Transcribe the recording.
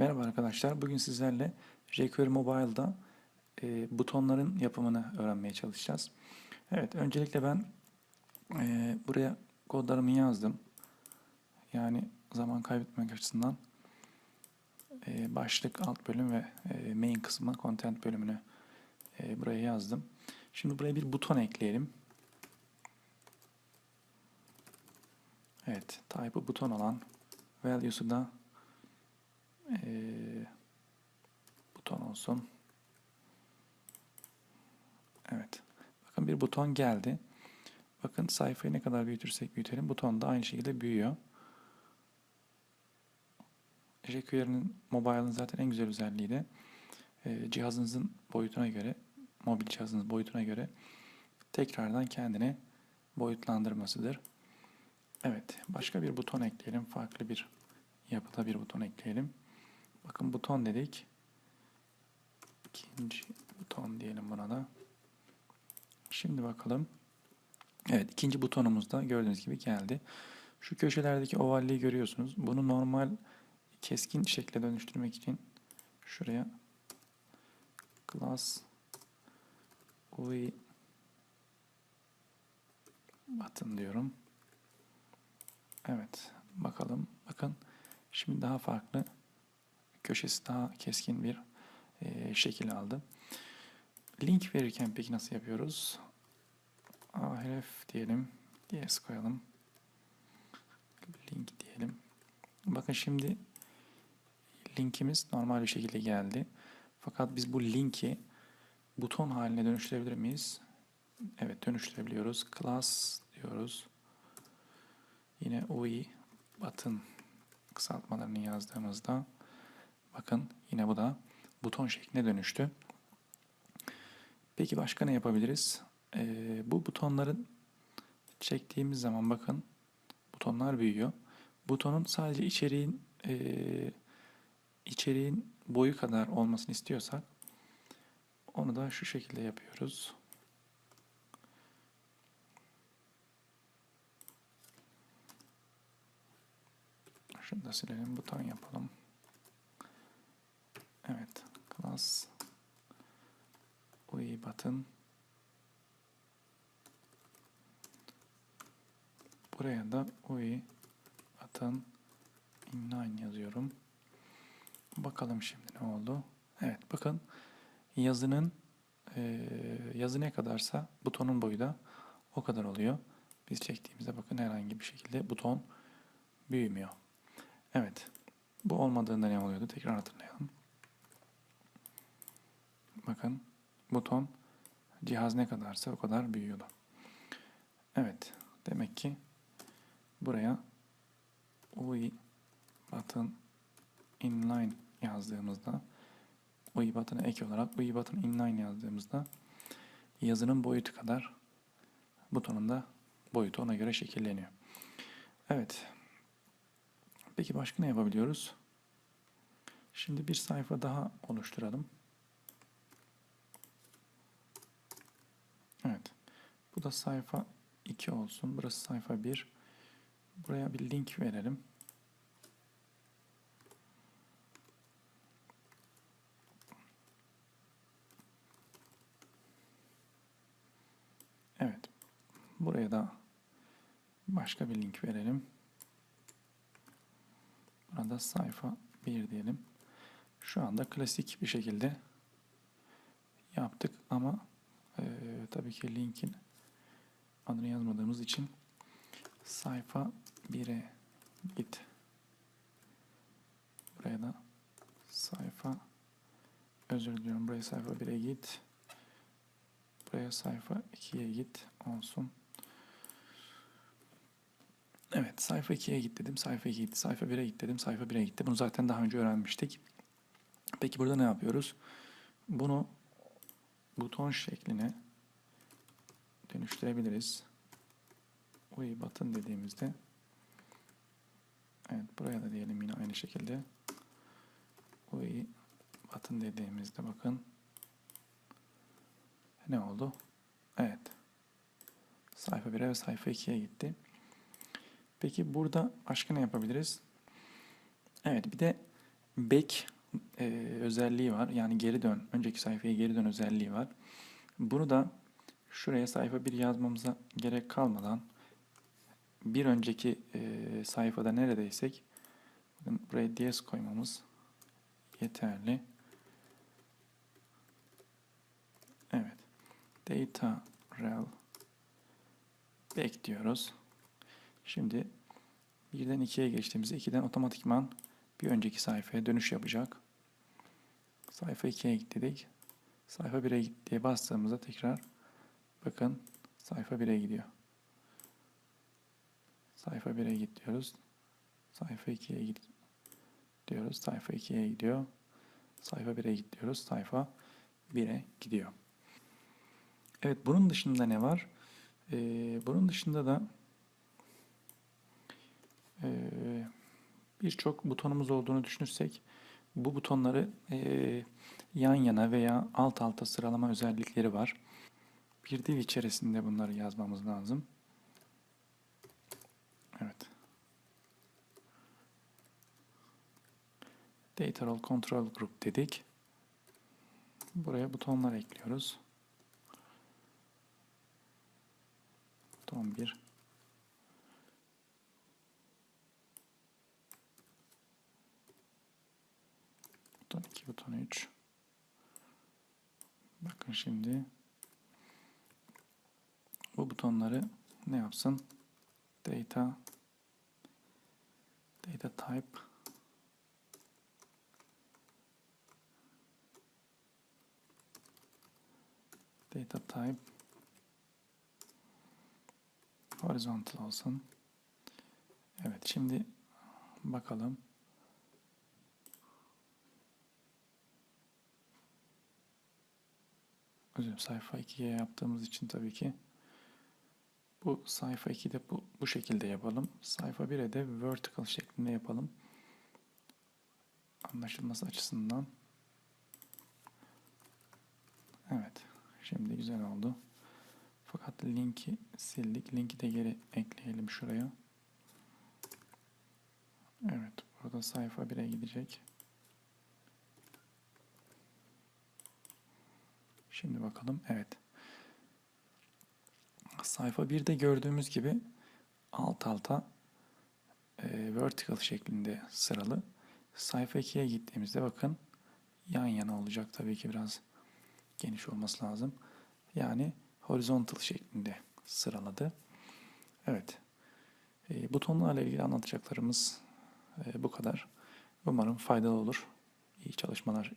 Merhaba arkadaşlar. Bugün sizlerle jQuery Mobile'da e, butonların yapımını öğrenmeye çalışacağız. Evet, öncelikle ben e, buraya kodlarımı yazdım. Yani zaman kaybetmek açısından e, başlık, alt bölüm ve e, main kısmı, content bölümünü e, buraya yazdım. Şimdi buraya bir buton ekleyelim. Evet, type'ı buton olan value'su da ee, buton olsun. Evet. Bakın bir buton geldi. Bakın sayfayı ne kadar büyütürsek büyütelim. Buton da aynı şekilde büyüyor. jQuery'nin mobile'ın zaten en güzel özelliği de e, cihazınızın boyutuna göre, mobil cihazınız boyutuna göre tekrardan kendini boyutlandırmasıdır. Evet. Başka bir buton ekleyelim. Farklı bir yapıda bir buton ekleyelim. Bakın buton dedik. İkinci buton diyelim buna da. Şimdi bakalım. Evet ikinci butonumuz da gördüğünüz gibi geldi. Şu köşelerdeki ovalliği görüyorsunuz. Bunu normal keskin şekle dönüştürmek için şuraya class UI button diyorum. Evet bakalım. Bakın şimdi daha farklı köşesi daha keskin bir e, şekil aldı. Link verirken peki nasıl yapıyoruz? ahref diyelim. DS koyalım. Link diyelim. Bakın şimdi linkimiz normal bir şekilde geldi. Fakat biz bu linki buton haline dönüştürebilir miyiz? Evet dönüştürebiliyoruz. Class diyoruz. Yine UI button kısaltmalarını yazdığımızda Bakın yine bu da buton şekline dönüştü. Peki başka ne yapabiliriz? Ee, bu butonların çektiğimiz zaman bakın butonlar büyüyor. Butonun sadece içeriğin e, içeriğin boyu kadar olmasını istiyorsak onu da şu şekilde yapıyoruz. Şunu da silelim, buton yapalım. Evet. Class UI button Buraya da UI button inline yazıyorum. Bakalım şimdi ne oldu. Evet bakın yazının e, yazı ne kadarsa butonun boyu da o kadar oluyor. Biz çektiğimizde bakın herhangi bir şekilde buton büyümüyor. Evet. Bu olmadığında ne oluyordu? Tekrar hatırlayalım. Bakın buton cihaz ne kadarsa o kadar büyüyordu. Evet. Demek ki buraya UI button inline yazdığımızda UI button'a ek olarak UI button inline yazdığımızda yazının boyutu kadar butonun da boyutu ona göre şekilleniyor. Evet. Peki başka ne yapabiliyoruz? Şimdi bir sayfa daha oluşturalım. Evet. Bu da sayfa 2 olsun. Burası sayfa 1. Buraya bir link verelim. Evet. Buraya da başka bir link verelim. Burada sayfa 1 diyelim. Şu anda klasik bir şekilde yaptık ama ee, tabii ki linkin adını yazmadığımız için sayfa 1'e git. Buraya da sayfa özür diliyorum. Buraya sayfa 1'e git. Buraya sayfa 2'ye git olsun. Evet sayfa 2'ye git dedim. Sayfa 2'ye gitti. Sayfa 1'e git dedim. Sayfa 1'e gitti. Bunu zaten daha önce öğrenmiştik. Peki burada ne yapıyoruz? Bunu buton şekline dönüştürebiliriz. UI button dediğimizde evet buraya da diyelim yine aynı şekilde UI button dediğimizde bakın ne oldu? Evet. Sayfa 1'e ve sayfa 2'ye gitti. Peki burada başka ne yapabiliriz? Evet bir de back e, özelliği var. Yani geri dön, önceki sayfaya geri dön özelliği var. Bunu da şuraya sayfa 1 yazmamıza gerek kalmadan bir önceki e, sayfada neredeysek bakın buraya DS koymamız yeterli. Evet. Data rel back diyoruz. Şimdi birden ikiye geçtiğimizde 2'den otomatikman bir önceki sayfaya dönüş yapacak. Sayfa 2'ye git dedik. Sayfa 1'e git diye bastığımızda tekrar bakın sayfa 1'e gidiyor. Sayfa 1'e git diyoruz. Sayfa 2'ye git diyoruz. Sayfa 2'ye gidiyor. Sayfa 1'e git diyoruz. Sayfa 1'e gidiyor. Evet bunun dışında ne var? Ee, bunun dışında da e, birçok butonumuz olduğunu düşünürsek bu butonları e, yan yana veya alt alta sıralama özellikleri var. Bir div içerisinde bunları yazmamız lazım. Evet. Data Role Control Group dedik. Buraya butonlar ekliyoruz. Buton 1. Buton 2, buton 3. Bakın şimdi bu butonları ne yapsın? Data data type data type horizontal olsun. Evet şimdi bakalım. Özür sayfa 2'ye yaptığımız için tabii ki bu sayfa 2'de bu, bu şekilde yapalım. Sayfa 1'e de vertical şeklinde yapalım. Anlaşılması açısından. Evet. Şimdi güzel oldu. Fakat linki sildik. Linki de geri ekleyelim şuraya. Evet. Burada sayfa 1'e gidecek. Şimdi bakalım. Evet. Sayfa 1'de gördüğümüz gibi alt alta e, vertical şeklinde sıralı. Sayfa 2'ye gittiğimizde bakın yan yana olacak. Tabii ki biraz geniş olması lazım. Yani horizontal şeklinde sıraladı. Evet. E, butonlarla ilgili anlatacaklarımız e, bu kadar. Umarım faydalı olur. İyi çalışmalar